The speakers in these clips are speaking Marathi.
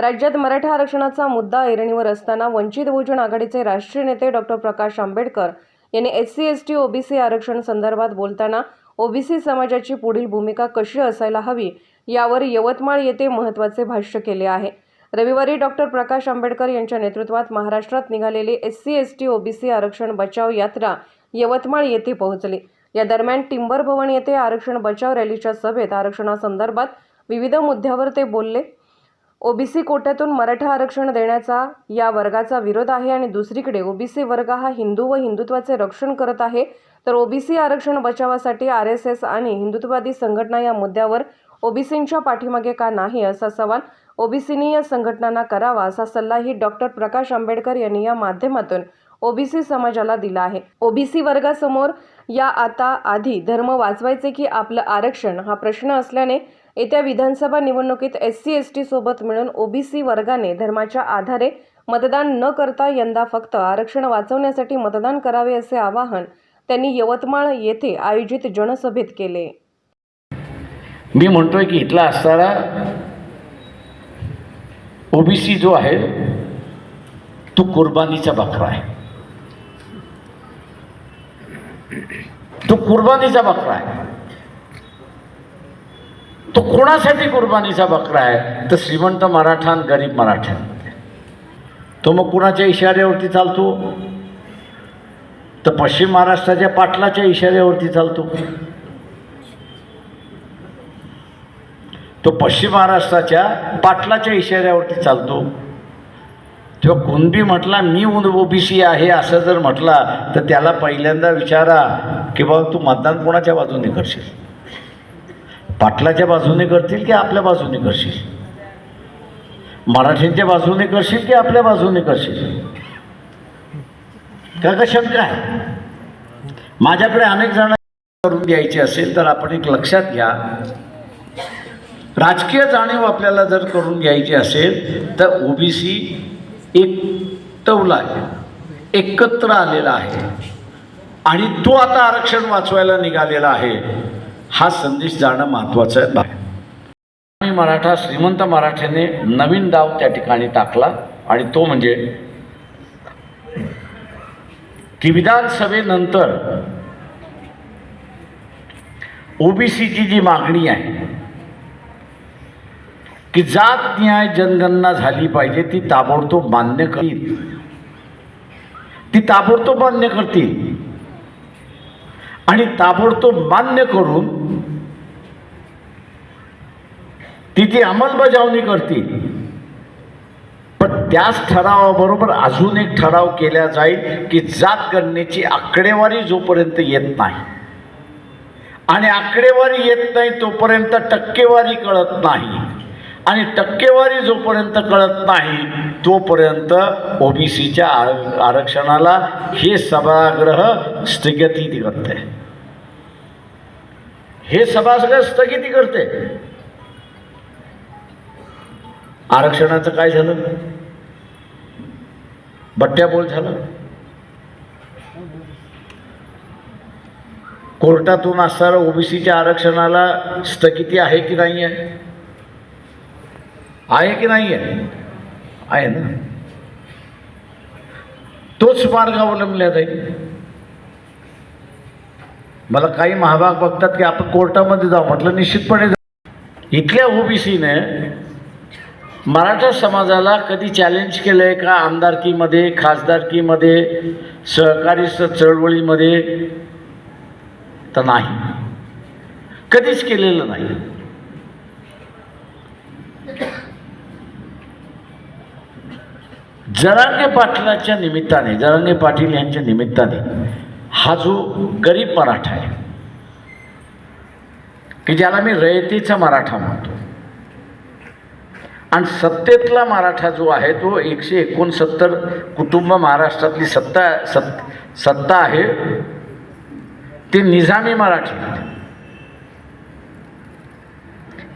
राज्यात मराठा आरक्षणाचा मुद्दा ऐरणीवर असताना वंचित बहुजन आघाडीचे राष्ट्रीय नेते डॉक्टर प्रकाश आंबेडकर यांनी S C S T OBC आरक्षण संदर्भात बोलताना ओबीसी समाजाची पुढील भूमिका कशी असायला हवी यावर यवतमाळ येथे महत्त्वाचे भाष्य केले आहे. रविवारी डॉक्टर प्रकाश आंबेडकर यांच्या नेतृत्वात महाराष्ट्रात निघालेली S C S T OBC आरक्षण बचाव यात्रा यवतमाळ येथे पोहोचली. या दरम्यान टिंबर भवन येथे आरक्षण बचाव रॅलीच्या सभेत आरक्षणासंदर्भात विविध मुद्द्यावर ते बोलले. ओबीसी कोट्यातून मराठा आरक्षण देण्याचा या वर्गाचा विरोध आहे आणि दुसरीकडे ओबीसी वर्ग हा हिंदू व हिंदुत्वाचे रक्षण करत आहे तर ओबीसी आरक्षण बचावासाठी आर एस एस आणि हिंदुत्ववादी संघटना या मुद्द्यावर ओबीसींच्या पाठीमागे का नाही असा सवाल ओबीसींनी या संघटनांना करावा असा सल्लाही डॉक्टर प्रकाश आंबेडकर यांनी या माध्यमातून ओबीसी समाजाला दिला आहे. ओबीसी वर्गासमोर या आता आधी धर्म वाचवायचे की आपलं आरक्षण हा प्रश्न असल्याने येत्या विधानसभा निवडणुकीत एस सी एस टी सोबत मिळून ओबीसी वर्गाने धर्माच्या आधारे मतदान न करता यंदा फक्त आरक्षण वाचवण्यासाठी मतदान करावे असे आवाहन त्यांनी यवतमाळ येथे आयोजित जनसभेत केले. मी म्हणतोय की इथला असणारा ओबीसी जो आहे तो कुर्बानीचा बकरा आहे. तो कुर्बानीचा बकरा आहे. तो कोणासाठी कुर्बानीचा बकरा आहे? तर श्रीमंत मराठा आणि गरीब मराठा तो मग कुणाच्या इशाऱ्यावरती चालतो? तर पश्चिम महाराष्ट्राच्या पाटलाच्या इशाऱ्यावरती चालतो. तो पश्चिम महाराष्ट्राच्या पाटलाच्या इशाऱ्यावरती चालतो. तेव्हा कुणबी म्हटला मी ओबीसी आहे असं जर म्हटला तर त्याला पहिल्यांदा विचारा की बाबा तू मतदान कोणाच्या बाजूने करशील? पाटलाच्या बाजूने करतील की आपल्या बाजूने करशील? मराठींच्या बाजूने करशील की आपल्या बाजूने करशील? का का शंका आहे? माझ्याकडे अनेक जण करून द्यायची असेल तर आपण एक लक्षात घ्या. राजकीय जाणीव आपल्याला जर करून घ्यायची असेल तर ओबीसी एक तवला आहे एकत्र आलेला आहे. आणि तो आता आरक्षण वाचवायला निघालेला आहे. हा संदेश जाणं महत्त्वाचं आहे. आणि मराठा श्रीमंत मराठ्याने नवीन डाव त्या ठिकाणी टाकला आणि तो म्हणजे की विधानसभेनंतर ओबीसीची जी मागणी आहे की जात न्याय जनगणना झाली पाहिजे ती ताबडतोब मान्य करतील ती ताबडतोब मान्य करतील. आणि ताबडतोब मान्य करून तिची अंमलबजावणी करतील. पण त्याच ठरावाबरोबर अजून एक ठराव केला जाईल की जात गणनेची आकडेवारी जोपर्यंत येत नाही. आणि आकडेवारी येत नाही तोपर्यंत टक्केवारी कळत नाही. आणि टक्केवारी जोपर्यंत कळत नाही तोपर्यंत ओबीसीच्या आरक्षणाला हे सभागृह स्थगिती करते. हे सभागृह स्थगिती करते. आरक्षणाचं काय झालं? बट्ट्याबोल झालं. कोर्टातून असणारं ओबीसीच्या आरक्षणाला स्थगिती आहे की नाही आहे आहे की नाही आहे आहे ना? तोच मार्ग अवलंबला जाईल. मला काही महाभाग बघतात की आपण कोर्टामध्ये जाऊ. म्हटलं निश्चितपणे जाऊ इथल्या ओबीसीने मराठा समाजाला कधी चॅलेंज केलं आहे का आमदारकीमध्ये खासदारकीमध्ये सहकारी चळवळीमध्ये? तर नाही. कधीच केलेलं नाही. जरांगे पाटलाच्या निमित्ताने जरांगे पाटील यांच्या निमित्ताने हा जो गरीब मराठा आहे की ज्याला मी रयतेचा मराठा म्हणतो. आणि सत्तेतला मराठा जो आहे तो एकशे एकोणसत्तर कुटुंब महाराष्ट्रातली सत्ता सत् सत्ता आहे ते निजामी मराठी.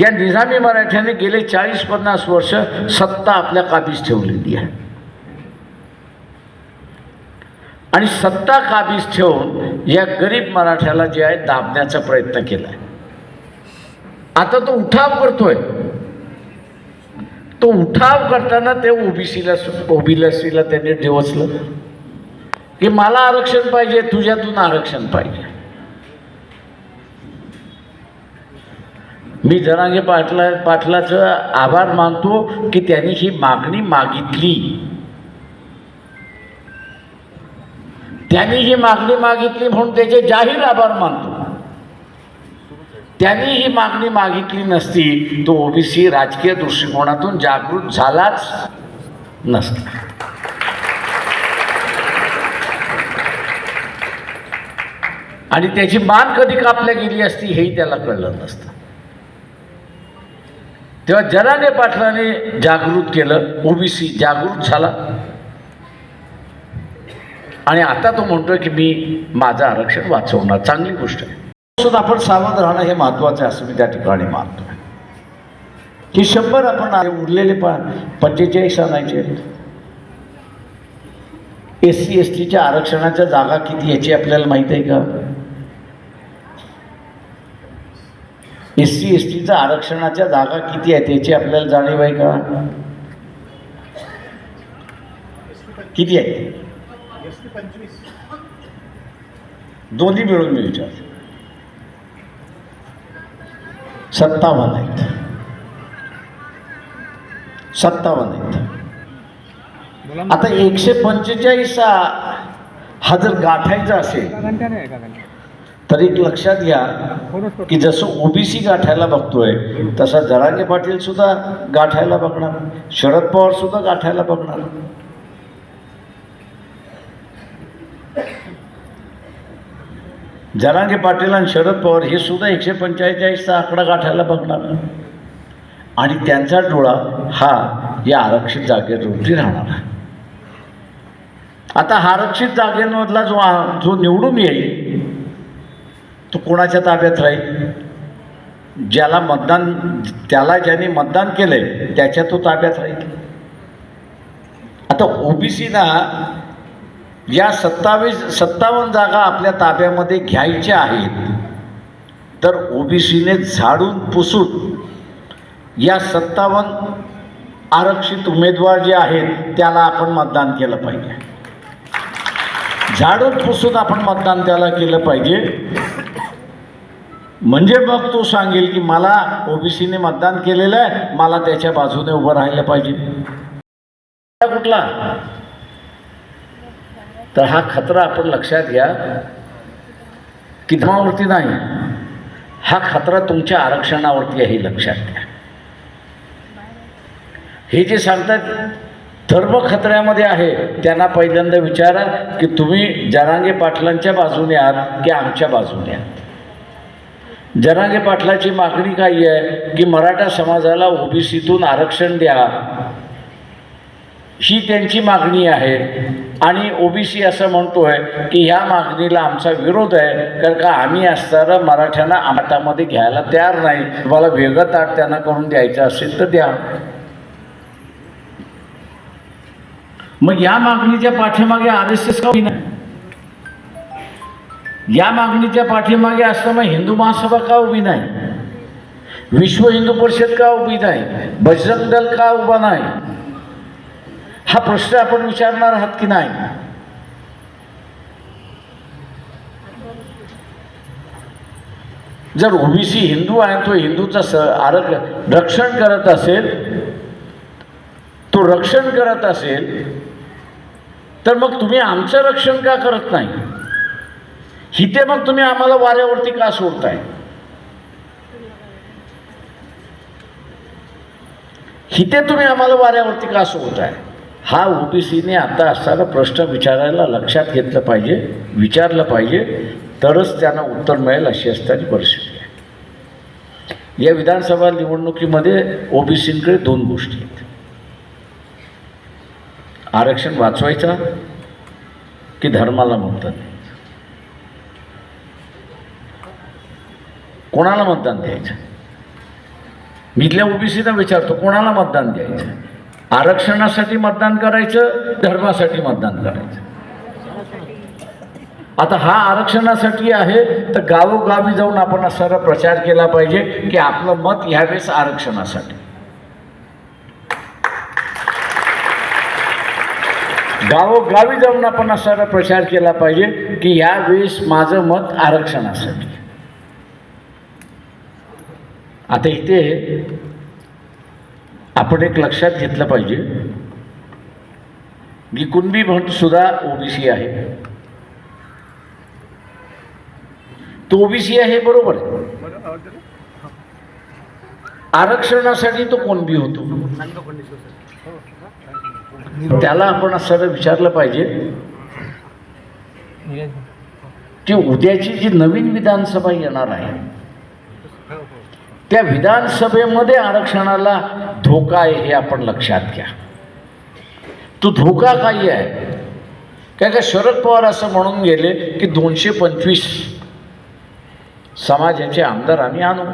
या निजामी मराठ्याने गेले चाळीस पन्नास वर्ष सत्ता आपल्या काबीज ठेवलेली आहे. आणि सत्ता काबीज ठेवून या गरीब मराठ्याला जे आहे दाबण्याचा प्रयत्न केला आहे आता तो उठाव करतोय. तो उठाव करताना ते ओबीसीला ओबीसीला त्यांनी डिवचलं की मला आरक्षण पाहिजे तुझ्यातून आरक्षण पाहिजे. मी जरांगे पाटला पाटलाचं आभार मानतो की त्यांनी ही मागणी मागितली. त्यांनी ही मागणी मागितली म्हणून त्याचे जाहीर आभार मानतो त्यांनी ही मागणी मागितली नसती तो ओबीसी राजकीय दृष्टिकोनातून जागृत झालाच नसता. आणि त्याची मान कधी कापल्या गेली असती हेही त्याला कळलं नसतं. तेव्हा जनाने पाटलाने जागृत केलं ओबीसी जागृत झाला. आणि आता तो म्हणतोय की मी माझं आरक्षण वाचवणार. चांगली गोष्ट आहे. सुद्धा आपण सावध राहणं हे महत्वाचं आहे असं मी त्या ठिकाणी मानतो की शंभर आपण उरलेले पा पंचेचाळीस आणायचे. एस सी एस टीच्या आरक्षणाच्या जागा किती याची आपल्याला माहीत आहे का? एस सी एस टीच्या आरक्षणाच्या जागा किती आहेत याची आपल्याला जाणीव आहे का? किती आहे दोन्ही मिळून मी विचारतो. सत्तावन्न आहेत. सत्तावन्न आहेत. आता एकशे पंचेचाळीस हा जर गाठायचा असेल तर एक लक्षात घ्या की जसं ओबीसी गाठायला बघतोय तसा जरांगे पाटील सुद्धा गाठायला बघणार. शरद पवार सुद्धा गाठायला बघणार. जरांगे पाटील आणि शरद पवार हे सुद्धा एकशे पंचेचाळीसचा आकडा गाठायला बघणार आणि त्यांचा डोळा हा या आरक्षित जागेवरती राहणार आहे. आता आरक्षित जागेमधला जो जो निवडून येईल तो कोणाच्या ताब्यात राहील? ज्याला मतदान त्याला ज्याने मतदान केलंय त्याच्या तो ताब्यात राहील. आता ओबीसीना या सत्तावीस सत्तावन्न जागा आपल्या ताब्यामध्ये घ्यायच्या आहेत. तर ओबीसीने झाडून पुसून या सत्तावन्न आरक्षित उमेदवार जे आहेत त्याला आपण मतदान केलं पाहिजे. झाडून पुसून आपण मतदान त्याला केलं पाहिजे. म्हणजे मग तो सांगेल की मला ओबीसीने मतदान केलेलं आहे मला त्याच्या बाजूने उभं राहिलं पाहिजे. कुठला? तर हा खतरा आपण लक्षात घ्या. की धर्मावरती नाही. हा खतरा तुमच्या आरक्षणावरती आहे हे लक्षात घ्या. हे जे सांगतात धर्म खतऱ्यामध्ये आहे त्यांना पहिल्यांदा विचारा की तुम्ही जरांगे पाटलांच्या बाजूने आहात की आमच्या बाजूने आहात? जरांगे पाटलाची मागणी काही आहे की मराठा समाजाला ओबीसीतून आरक्षण द्या. ही त्यांची मागणी आहे. आणि ओबीसी असं म्हणतो आहे की ह्या मागणीला आमचा विरोध आहे. कारण का आम्ही असताना मराठ्यांना आटामध्ये घ्यायला तयार नाही. तुम्हाला वेगळं ताट त्यांना करून द्यायचं असेल तर द्या. मग या मागणीच्या पाठीमागे आर एस एस का नाही या मागणीच्या पाठीमागे असताना हिंदू महासभा का उभी नाही? विश्व हिंदू परिषद का उभी नाही? बजरंग दल का उभा नाही? हा प्रश्न आपण विचारणार आहात की नाही? जर ओबीसी हिंदू आहे तो हिंदूचा स आरक रक्षण करत असेल तो रक्षण करत असेल तर मग तुम्ही आमचं रक्षण का करत नाही? हिते मग तुम्ही आम्हाला वाऱ्यावरती का सोडताय? हिते तुम्ही आम्हाला वाऱ्यावरती का सोडताय? हा ओबीसीने आता असताना प्रश्न विचारायला लक्षात घेतलं पाहिजे विचारलं पाहिजे तरच त्यांना उत्तर मिळेल अशी असताना परिस्थिती आहे. या विधानसभा निवडणुकीमध्ये ओबीसींकडे दोन गोष्टी आहेत. आरक्षण वाचवायचा की धर्माला मतदान द्यायचं? कोणाला मतदान द्यायचं? मी इथल्या ओबीसीना विचारतो कोणाला मतदान द्यायचं? आरक्षणासाठी मतदान करायचं धर्मासाठी मतदान करायचं. आता हा आरक्षणासाठी आहे तर गावोगावी जाऊन आपण असा प्रचार केला पाहिजे की आपलं मत ह्यावेळेस आरक्षणासाठी. गावोगावी जाऊन आपण असा प्रचार केला पाहिजे की यावेळेस माझं मत आरक्षणासाठी. आता इथे आपण एक लक्षात घेतलं पाहिजे. की कुणबी भट सुद्धा ओबीसी आहे. तो ओबीसी आहे बरोबर आरक्षणासाठी तो कोणबी होतो? त्याला आपण असं विचारलं पाहिजे. की उद्याची जी नवीन विधानसभा येणार आहे त्या विधानसभेमध्ये आरक्षणाला धोका आहे हे आपण लक्षात घ्या. तो धोका काही आहे. काय का शरद पवार असं म्हणून गेले की दोनशे पंचवीस समाजाचे आमदार आम्ही आणू.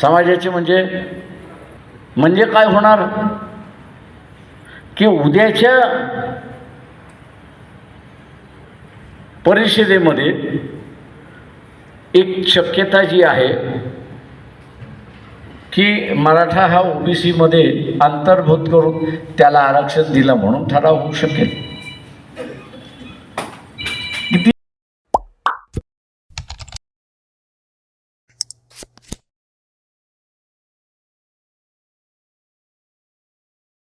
समाजाचे म्हणजे म्हणजे काय होणार? की उद्याच्या परिषदेमध्ये एक शक्यता जी आहे की मराठा हा ओबीसीमध्ये अंतर्भूत करून त्याला आरक्षण दिलं म्हणून ठराव होऊ शकेल.